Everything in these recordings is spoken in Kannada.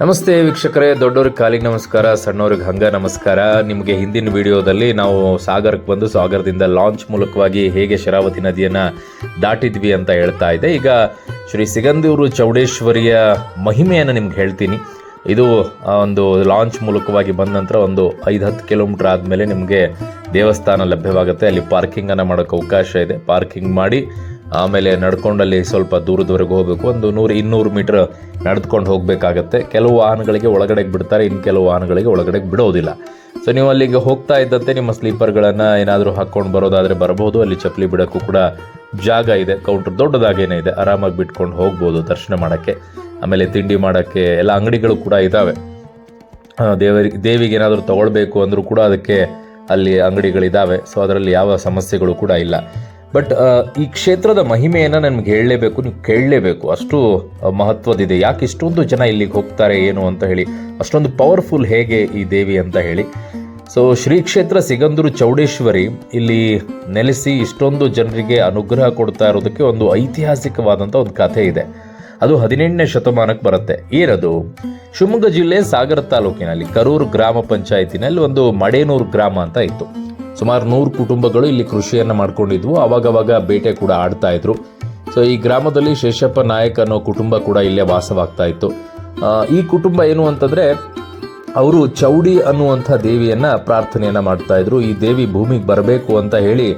ನಮಸ್ತೆ ವೀಕ್ಷಕರೇ ದೊಡ್ಡವ್ರಿಗೆ ಕಾಲಿಗೆ ನಮಸ್ಕಾರ ಸಣ್ಣವ್ರಿಗೆ ಹಂಗ ನಮಸ್ಕಾರ. ನಿಮಗೆ ಹಿಂದಿನ ವಿಡಿಯೋದಲ್ಲಿ ನಾವು ಸಾಗರಕ್ಕೆ ಬಂದು ಸಾಗರದಿಂದ ಲಾಂಚ್ ಮೂಲಕವಾಗಿ ಹೇಗೆ ಶರಾವತಿ ನದಿಯನ್ನು ದಾಟಿದ್ವಿ ಅಂತ ಹೇಳ್ತಾ ಇದೆ. ಈಗ ಶ್ರೀ ಸಿಗಂದೂರು ಚೌಡೇಶ್ವರಿಯ ಮಹಿಮೆಯನ್ನು ನಿಮ್ಗೆ ಹೇಳ್ತೀನಿ. ಇದು ಒಂದು ಲಾಂಚ್ ಮೂಲಕವಾಗಿ ಬಂದ ನಂತರ ಒಂದು ಐದು ಹತ್ತು ಕಿಲೋಮೀಟರ್ ಆದಮೇಲೆ ನಿಮಗೆ ದೇವಸ್ಥಾನ ಲಭ್ಯವಾಗುತ್ತೆ. ಅಲ್ಲಿ ಪಾರ್ಕಿಂಗನ್ನು ಮಾಡೋಕ್ಕೆ ಅವಕಾಶ ಇದೆ. ಪಾರ್ಕಿಂಗ್ ಮಾಡಿ ಆಮೇಲೆ ನಡ್ಕೊಂಡಲ್ಲಿ ಸ್ವಲ್ಪ ದೂರದವರೆಗೆ ಹೋಗಬೇಕು. ಒಂದು ನೂರು, ಇನ್ನೂರು ಮೀಟರ್ ನಡೆದುಕೊಂಡು ಹೋಗಬೇಕಾಗತ್ತೆ. ಕೆಲವು ವಾಹನಗಳಿಗೆ ಒಳಗಡೆಗೆ ಬಿಡ್ತಾರೆ ಇನ್ನು ಕೆಲವು ವಾಹನಗಳಿಗೆ ಒಳಗಡೆಗೆ ಬಿಡೋದಿಲ್ಲ. ಸೊ ನೀವು ಅಲ್ಲಿಗೆ ಹೋಗ್ತಾ ಇದ್ದಂತೆ ನಿಮ್ಮ ಸ್ಲೀಪರ್ಗಳನ್ನು ಏನಾದರೂ ಹಾಕ್ಕೊಂಡು ಬರೋದಾದರೆ ಬರಬಹುದು ಅಲ್ಲಿ ಚಪ್ಪಲಿ ಬಿಡೋಕ್ಕೂ ಕೂಡ ಜಾಗ ಇದೆ ಕೌಂಟರ್ ದೊಡ್ಡದಾಗೇನೇ ಇದೆ. ಆರಾಮಾಗಿ ಬಿಟ್ಕೊಂಡು ಹೋಗ್ಬೋದು ದರ್ಶನ ಮಾಡೋಕ್ಕೆ. ಆಮೇಲೆ ತಿಂಡಿ ಮಾಡೋಕ್ಕೆ ಎಲ್ಲ ಅಂಗಡಿಗಳು ಕೂಡ ಇದ್ದಾವೆ ದೇವರಿಗೆ ದೇವಿಗೆ ಏನಾದರೂ ತೊಗೊಳ್ಬೇಕು ಅಂದರೂ ಕೂಡ ಅದಕ್ಕೆ ಅಲ್ಲಿ ಅಂಗಡಿಗಳಿದ್ದಾವೆ ಸೊ ಅದರಲ್ಲಿ ಯಾವ ಸಮಸ್ಯೆಗಳು ಕೂಡ ಇಲ್ಲ. ಬಟ್ ಈ ಕ್ಷೇತ್ರದ ಮಹಿಮೆಯನ್ನು ನಮ್ಗೆ ಹೇಳಲೇಬೇಕು, ನೀವು ಕೇಳಲೇಬೇಕು. ಅಷ್ಟು ಮಹತ್ವದಿದೆ. ಯಾಕೆ ಇಷ್ಟೊಂದು ಜನ ಇಲ್ಲಿಗೆ ಹೋಗ್ತಾರೆ, ಏನು ಅಂತ ಹೇಳಿ. ಅಷ್ಟೊಂದು ಪವರ್ಫುಲ್ ಹೇಗೆ ಈ ದೇವಿ ಅಂತ ಹೇಳಿ. ಸೊ ಶ್ರೀ ಕ್ಷೇತ್ರ ಸಿಗಂದೂರು ಚೌಡೇಶ್ವರಿ ಇಲ್ಲಿ ನೆಲೆಸಿ ಇಷ್ಟೊಂದು ಜನರಿಗೆ ಅನುಗ್ರಹ ಕೊಡ್ತಾ ಇರೋದಕ್ಕೆ ಒಂದು ಐತಿಹಾಸಿಕವಾದಂಥ ಒಂದು ಕಥೆ ಇದೆ. ಅದು ಹದಿನೆಂಟನೇ ಶತಮಾನಕ್ಕೆ ಬರುತ್ತೆ. ಏನದು? ಶಿವಮೊಗ್ಗ ಜಿಲ್ಲೆ ಸಾಗರ ತಾಲೂಕಿನಲ್ಲಿ, ಕರೂರು ಗ್ರಾಮ ಪಂಚಾಯತಿನಲ್ಲಿ ಒಂದು ಮಡೇನೂರು ಗ್ರಾಮ ಅಂತ ಇತ್ತು. ಸುಮಾರು ನೂರು ಕುಟುಂಬಗಳು ಇಲ್ಲಿ ಕೃಷಿಯನ್ನು ಮಾಡ್ಕೊಂಡಿದ್ವು. ಅವಾಗವಾಗ ಬೇಟೆ ಕೂಡ ಆಡ್ತಾ ಇದ್ರು. ಸೊ ಈ ಗ್ರಾಮದಲ್ಲಿ ಶೇಷಪ್ಪ ನಾಯಕ್ ಅನ್ನೋ ಕುಟುಂಬ ಕೂಡ ಇಲ್ಲೇ ವಾಸವಾಗ್ತಾ ಇತ್ತು. ಈ ಕುಟುಂಬ ಏನು ಅಂತಂದ್ರೆ ಅವರು ಚೌಡಿ ಅನ್ನುವಂಥ ದೇವಿಯನ್ನ ಪ್ರಾರ್ಥನೆಯನ್ನ ಮಾಡ್ತಾ ಇದ್ರು. ಈ ದೇವಿ ಭೂಮಿಗೆ ಬರಬೇಕು ಅಂತ ಹೇಳಿ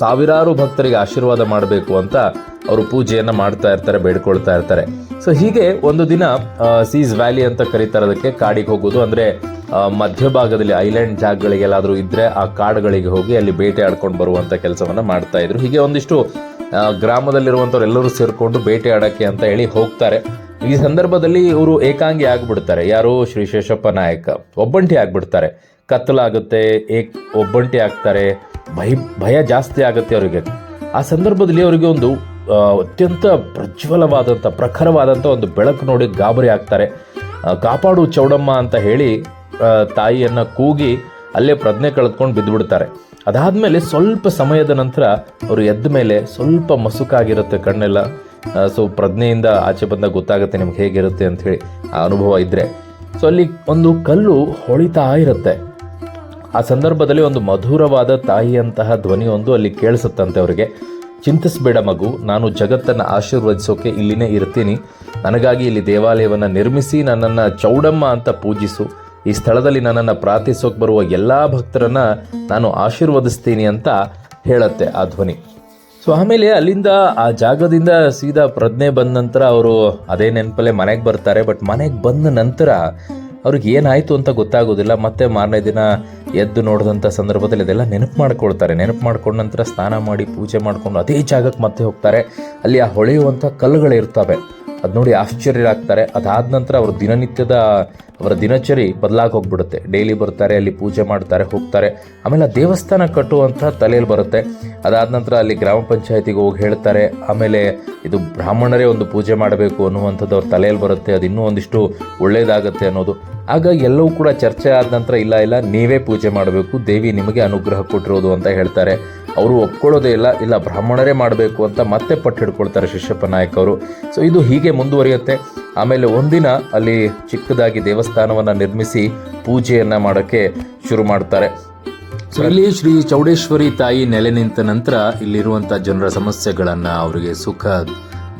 ಸಾವಿರಾರು ಭಕ್ತರಿಗೆ ಆಶೀರ್ವಾದ ಮಾಡಬೇಕು ಅಂತ ಅವರು ಪೂಜೆಯನ್ನು ಮಾಡ್ತಾ ಇರ್ತಾರೆ, ಬೇಡ್ಕೊಳ್ತಾ ಇರ್ತಾರೆ. ಸೊ ಹೀಗೆ ಒಂದು ದಿನ ಸೀಸ್ ವ್ಯಾಲಿ ಅಂತ ಕರೀತಾರೆ ಅದಕ್ಕೆ ಕಾಡಿಗೆ ಹೋಗೋದು. ಅಂದರೆ ಮಧ್ಯಭಾಗದಲ್ಲಿ ಐಲ್ಯಾಂಡ್ ಜಾಗಗಳಿಗೆಲ್ಲಾದರೂ ಇದ್ದರೆ ಆ ಕಾಡುಗಳಿಗೆ ಹೋಗಿ ಅಲ್ಲಿ ಬೇಟೆ ಆಡ್ಕೊಂಡು ಬರುವಂಥ ಕೆಲಸವನ್ನು ಮಾಡ್ತಾ ಇದ್ರು. ಹೀಗೆ ಒಂದಿಷ್ಟು ಗ್ರಾಮದಲ್ಲಿರುವಂಥವ್ರೆಲ್ಲರೂ ಸೇರಿಕೊಂಡು ಬೇಟೆ ಆಡೋಕ್ಕೆ ಅಂತ ಹೇಳಿ ಹೋಗ್ತಾರೆ. ಈ ಸಂದರ್ಭದಲ್ಲಿ ಇವರು ಏಕಾಂಗಿ ಆಗಿಬಿಡ್ತಾರೆ. ಯಾರು ಶ್ರೀ ಶೇಷಪ್ಪ ನಾಯಕ, ಒಬ್ಬಂಟಿ ಆಗಿಬಿಡ್ತಾರೆ. ಕತ್ತಲಾಗುತ್ತೆ, ಏಕ್, ಒಬ್ಬಂಟಿ ಆಗ್ತಾರೆ. ಭಯ ಭಯ ಜಾಸ್ತಿ ಆಗುತ್ತೆ ಅವರಿಗೆ. ಆ ಸಂದರ್ಭದಲ್ಲಿ ಅವರಿಗೆ ಒಂದು ಅತ್ಯಂತ ಪ್ರಜ್ವಲವಾದಂಥ ಪ್ರಖರವಾದಂಥ ಒಂದು ಬೆಳಕು ನೋಡಿ ಗಾಬರಿ ಆಗ್ತಾರೆ. ಕಾಪಾಡು ಚೌಡಮ್ಮ ಅಂತ ಹೇಳಿ ತಾಯಿಯನ್ನು ಕೂಗಿ ಅಲ್ಲೇ ಪ್ರಜ್ಞೆ ಕಳೆದುಕೊಂಡು ಬಿದ್ದುಬಿಡ್ತಾರೆ. ಅದಾದ್ಮೇಲೆ ಸ್ವಲ್ಪ ಸಮಯದ ನಂತರ ಅವರು ಎದ್ದ ಮೇಲೆ ಸ್ವಲ್ಪ ಮಸುಕಾಗಿರುತ್ತೆ ಕಣ್ಣೆಲ್ಲ. ಸೊ ಪ್ರಜ್ಞೆಯಿಂದ ಆಚೆ ಬಂದಾಗ ಗೊತ್ತಾಗುತ್ತೆ ನಿಮ್ಗೆ ಹೇಗಿರುತ್ತೆ ಅಂತ ಹೇಳಿ ಆ ಅನುಭವ ಇದ್ರೆ. ಸೊ ಅಲ್ಲಿ ಒಂದು ಕಲ್ಲು ಹೊಳಿತಾ ಇರುತ್ತೆ. ಆ ಸಂದರ್ಭದಲ್ಲಿ ಒಂದು ಮಧುರವಾದ ತಾಯಿಯಂತಹ ಧ್ವನಿಯೊಂದು ಅಲ್ಲಿ ಕೇಳಿಸುತ್ತಂತೆ ಅವರಿಗೆ. ಚಿಂತಿಸಬೇಡ ಮಗು, ನಾನು ಜಗತ್ತನ್ನು ಆಶೀರ್ವದಿಸೋಕೆ ಇಲ್ಲಿನೇ ಇರ್ತೀನಿ. ನನಗಾಗಿ ಇಲ್ಲಿ ದೇವಾಲಯವನ್ನು ನಿರ್ಮಿಸಿ ನನ್ನನ್ನು ಚೌಡಮ್ಮ ಅಂತ ಪೂಜಿಸು. ಈ ಸ್ಥಳದಲ್ಲಿ ನನ್ನನ್ನು ಪ್ರಾರ್ಥಿಸೋಕೆ ಬರುವ ಎಲ್ಲ ಭಕ್ತರನ್ನ ನಾನು ಆಶೀರ್ವದಿಸ್ತೀನಿ ಅಂತ ಹೇಳುತ್ತೆ ಆ ಧ್ವನಿ. ಸೊ ಆಮೇಲೆ ಅಲ್ಲಿಂದ ಆ ಜಾಗದಿಂದ ಸೀದಾ ಪ್ರಜ್ಞೆ ಬಂದ ನಂತರ ಅವರು ಅದೇ ನೆನಪಲ್ಲೇ ಮನೆಗೆ ಬರ್ತಾರೆ ಬಟ್ ಮನೆಗೆ ಬಂದ ನಂತರ ಅವ್ರಿಗೆ ಏನಾಯಿತು ಅಂತ ಗೊತ್ತಾಗೋದಿಲ್ಲ. ಮತ್ತೆ ಮಾರನೇ ದಿನ ಎದ್ದು ನೋಡಿದಂಥ ಸಂದರ್ಭದಲ್ಲಿ ಅದೆಲ್ಲ ನೆನಪು ಮಾಡ್ಕೊಳ್ತಾರೆ. ನೆನಪು ಮಾಡ್ಕೊಂಡ ನಂತರ ಸ್ನಾನ ಮಾಡಿ ಪೂಜೆ ಮಾಡ್ಕೊಂಡು ಅದೇ ಜಾಗಕ್ಕೆ ಮತ್ತೆ ಹೋಗ್ತಾರೆ. ಅಲ್ಲಿ ಆ ಹೊಳೆಯುವಂಥ ಕಲ್ಲುಗಳಿರ್ತವೆ ಅದು ನೋಡಿ ಆಶ್ಚರ್ಯ ಆಗ್ತಾರೆ ಅದಾದ ನಂತರ ಅವ್ರ ದಿನನಿತ್ಯದ ಅವರ ದಿನಚರಿ ಬದಲಾಗಿ ಹೋಗ್ಬಿಡುತ್ತೆ. ಡೈಲಿ ಬರ್ತಾರೆ, ಅಲ್ಲಿ ಪೂಜೆ ಮಾಡ್ತಾರೆ, ಹೋಗ್ತಾರೆ. ಆಮೇಲೆ ಆ ದೇವಸ್ಥಾನ ಕಟ್ಟುವಂಥ ತಲೆಯಲ್ಲಿ ಬರುತ್ತೆ. ಅದಾದ ನಂತರ ಅಲ್ಲಿ ಗ್ರಾಮ ಪಂಚಾಯತಿಗೆ ಹೋಗಿ ಹೇಳ್ತಾರೆ. ಆಮೇಲೆ ಇದು ಬ್ರಾಹ್ಮಣರೇ ಒಂದು ಪೂಜೆ ಮಾಡಬೇಕು ಅನ್ನುವಂಥದ್ದು ಅವ್ರ ತಲೆಯಲ್ಲಿ ಬರುತ್ತೆ. ಅದು ಇನ್ನೂ ಒಂದಿಷ್ಟು ಒಳ್ಳೇದಾಗತ್ತೆ ಅನ್ನೋದು. ಆಗ ಎಲ್ಲವೂ ಕೂಡ ಚರ್ಚೆ ಆದ ನಂತರ ಇಲ್ಲ ಇಲ್ಲ, ನೀವೇ ಪೂಜೆ ಮಾಡಬೇಕು. ದೇವಿ ನಿಮಗೆ ಅನುಗ್ರಹ ಕೊಟ್ಟಿರೋದು ಅಂತ ಹೇಳ್ತಾರೆ. ಅವರು ಒಪ್ಕೊಳ್ಳೋದೇ ಇಲ್ಲ ಇಲ್ಲ ಬ್ರಾಹ್ಮಣರೇ ಮಾಡಬೇಕು ಅಂತ ಮತ್ತೆ ಪಟ್ಟು ಹಿಡ್ಕೊಳ್ತಾರೆ ಶಿಷ್ಯಪ್ಪ ನಾಯಕ್ ಅವರು. ಸೊ ಇದು ಹೀಗೆ ಮುಂದುವರಿಯುತ್ತೆ. ಆಮೇಲೆ ಒಂದಿನ ಅಲ್ಲಿ ಚಿಕ್ಕದಾಗಿ ದೇವಸ್ಥಾನವನ್ನು ನಿರ್ಮಿಸಿ ಪೂಜೆಯನ್ನು ಮಾಡೋಕ್ಕೆ ಶುರು ಮಾಡ್ತಾರೆ. ಸೊ ಇಲ್ಲಿ ಶ್ರೀ ಚೌಡೇಶ್ವರಿ ತಾಯಿ ನೆಲೆ ನಿಂತ ನಂತರ ಇಲ್ಲಿರುವಂಥ ಜನರ ಸಮಸ್ಯೆಗಳನ್ನು ಅವರಿಗೆ ಸುಖ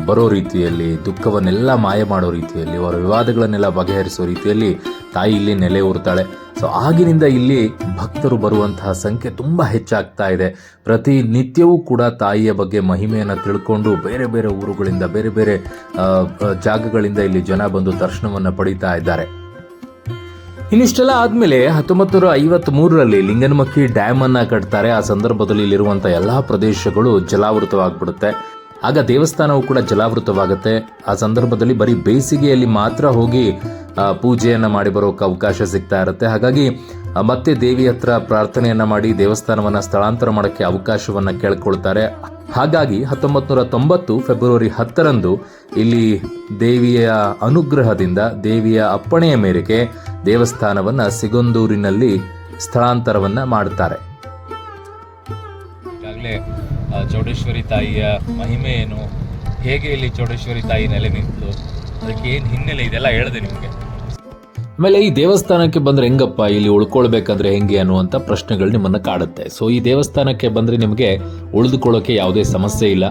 ಬರೋ ರೀತಿಯಲ್ಲಿ, ದುಃಖವನ್ನೆಲ್ಲ ಮಾಯ ಮಾಡೋ ರೀತಿಯಲ್ಲಿ, ಅವರ ವಿವಾದಗಳನ್ನೆಲ್ಲ ಬಗೆಹರಿಸೋ ರೀತಿಯಲ್ಲಿ ತಾಯಿ ಇಲ್ಲಿ ನೆಲೆ ಊರ್ತಾಳೆ. ಸೊ ಆಗಿನಿಂದ ಇಲ್ಲಿ ಭಕ್ತರು ಬರುವಂತಹ ಸಂಖ್ಯೆ ತುಂಬ ಹೆಚ್ಚಾಗ್ತಾ ಇದೆ. ಪ್ರತಿ ನಿತ್ಯವೂ ಕೂಡ ತಾಯಿಯ ಬಗ್ಗೆ ಮಹಿಮೆಯನ್ನು ತಿಳ್ಕೊಂಡು ಬೇರೆ ಬೇರೆ ಊರುಗಳಿಂದ, ಬೇರೆ ಬೇರೆ ಜಾಗಗಳಿಂದ ಇಲ್ಲಿ ಜನ ಬಂದು ದರ್ಶನವನ್ನು ಪಡೀತಾ ಇದ್ದಾರೆ. ಇನ್ನಿಷ್ಟೆಲ್ಲ ಆದಮೇಲೆ ಹತ್ತೊಂಬತ್ತು ನೂರ ಐವತ್ತ್ ಮೂರರಲ್ಲಿ ಲಿಂಗನಮಕ್ಕಿ ಡ್ಯಾಮನ್ನು ಕಟ್ತಾರೆ. ಆ ಸಂದರ್ಭದಲ್ಲಿ ಇಲ್ಲಿರುವಂಥ ಎಲ್ಲಾ ಪ್ರದೇಶಗಳು ಜಲಾವೃತವಾಗ್ಬಿಡುತ್ತೆ. ಆಗ ದೇವಸ್ಥಾನವು ಕೂಡ ಜಲಾವೃತವಾಗುತ್ತೆ. ಆ ಸಂದರ್ಭದಲ್ಲಿ ಬರೀ ಬೇಸಿಗೆಯಲ್ಲಿ ಮಾತ್ರ ಹೋಗಿ ಪೂಜೆಯನ್ನು ಮಾಡಿ ಬರೋಕೆ ಅವಕಾಶ ಸಿಗ್ತಾ ಇರುತ್ತೆ. ಹಾಗಾಗಿ ಮತ್ತೆ ದೇವಿ ಹತ್ರ ಪ್ರಾರ್ಥನೆಯನ್ನ ಮಾಡಿ ದೇವಸ್ಥಾನವನ್ನ ಸ್ಥಳಾಂತರ ಮಾಡೋಕ್ಕೆ ಅವಕಾಶವನ್ನ ಕೇಳ್ಕೊಳ್ತಾರೆ. ಹಾಗಾಗಿ ಹತ್ತೊಂಬತ್ತು ನೂರ ತೊಂಬತ್ತು ಫೆಬ್ರವರಿ ಹತ್ತರಂದು ಇಲ್ಲಿ ದೇವಿಯ ಅನುಗ್ರಹದಿಂದ, ದೇವಿಯ ಅಪ್ಪಣೆಯ ಮೇರೆಗೆ ದೇವಸ್ಥಾನವನ್ನ ಸಿಗೊಂದೂರಿನಲ್ಲಿ ಸ್ಥಳಾಂತರವನ್ನ ಮಾಡ್ತಾರೆ. ಚೌಡೇಶ್ವರಿ ತಾಯಿಯ ಮಹಿಮೆ ಏನು ಹೇಗೆ ಇಲ್ಲಿ ಚೌಡೇಶ್ವರಿ ತಾಯಿ ನೆಲೆ ನಿಂತು ಅದಕ್ಕೆ ಏನು ಹಿನ್ನೆಲೆ ಇದೆಲ್ಲ ಹೇಳಿದೆ ನಿಮಗೆ. ಆಮೇಲೆ ಈ ದೇವಸ್ಥಾನಕ್ಕೆ ಬಂದ್ರೆ ಹೆಂಗಪ್ಪ? ಇಲ್ಲಿ ಉಳ್ಕೊಳ್ಬೇಕಂದ್ರೆ ಹೆಂಗೆ ಅನ್ನುವಂಥ ಪ್ರಶ್ನೆಗಳು ನಿಮ್ಮನ್ನ ಕಾಡುತ್ತೆ. ಸೊ ಈ ದೇವಸ್ಥಾನಕ್ಕೆ ಬಂದ್ರೆ ನಿಮಗೆ ಉಳಿದುಕೊಳ್ಳೋಕೆ ಯಾವುದೇ ಸಮಸ್ಯೆ ಇಲ್ಲ.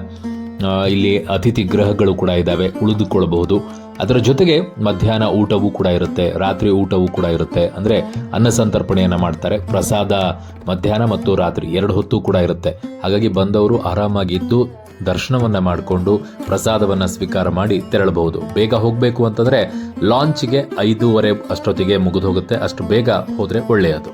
ಇಲ್ಲಿ ಅತಿಥಿ ಗೃಹಗಳು ಕೂಡ ಇದ್ದಾವೆ, ಉಳಿದುಕೊಳ್ಳಬಹುದು. ಅದರ ಜೊತೆಗೆ ಮಧ್ಯಾಹ್ನ ಊಟವೂ ಕೂಡ ಇರುತ್ತೆ, ರಾತ್ರಿ ಊಟವೂ ಕೂಡ ಇರುತ್ತೆ. ಅಂದರೆ ಅನ್ನ ಸಂತರ್ಪಣೆಯನ್ನು ಮಾಡ್ತಾರೆ. ಪ್ರಸಾದ ಮಧ್ಯಾಹ್ನ ಮತ್ತು ರಾತ್ರಿ ಎರಡು ಹೊತ್ತು ಕೂಡ ಇರುತ್ತೆ. ಹಾಗಾಗಿ ಬಂದವರು ಆರಾಮಾಗಿದ್ದು ದರ್ಶನವನ್ನು ಮಾಡಿಕೊಂಡು ಪ್ರಸಾದವನ್ನು ಸ್ವೀಕಾರ ಮಾಡಿ ತೆರಳಬಹುದು. ಬೇಗ ಹೋಗಬೇಕು ಅಂತಂದರೆ ಲಾಂಚ್ಗೆ ಐದೂವರೆ ಅಷ್ಟೊತ್ತಿಗೆ ಮುಗಿದು ಹೋಗುತ್ತೆ. ಅಷ್ಟು ಬೇಗ ಹೋದರೆ ಒಳ್ಳೆಯದು.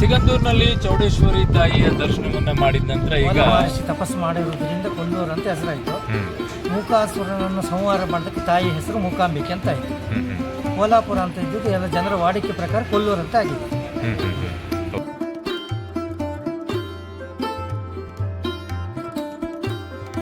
ಸಿಗಂದೂರಿನಲ್ಲಿ ಚೌಡೇಶ್ವರಿ ತಾಯಿಯ ದರ್ಶನವನ್ನ ಮಾಡಿದ ನಂತರ ಈಗ ಮಹರ್ಷಿ ತಪಸ್ಸು ಮಾಡಿರುವುದರಿಂದ ಕೊಲ್ಲೂರು ಅಂತ ಹೆಸರಾಯಿತು ಮೂಕಾಸುರನನ್ನು ಸಂಹಾರ ಮಾಡೋದಕ್ಕೆ ತಾಯಿ ಹೆಸರು ಮೂಕಾಂಬಿಕೆ ಅಂತ ಆಯಿತು. ಕೋಲಾಪುರ ಅಂತ ಇದ್ದು ಎಲ್ಲ ಜನರ ವಾಡಿಕೆ ಪ್ರಕಾರ ಕೊಲ್ಲೂರು ಅಂತ ಆಗಿದೆ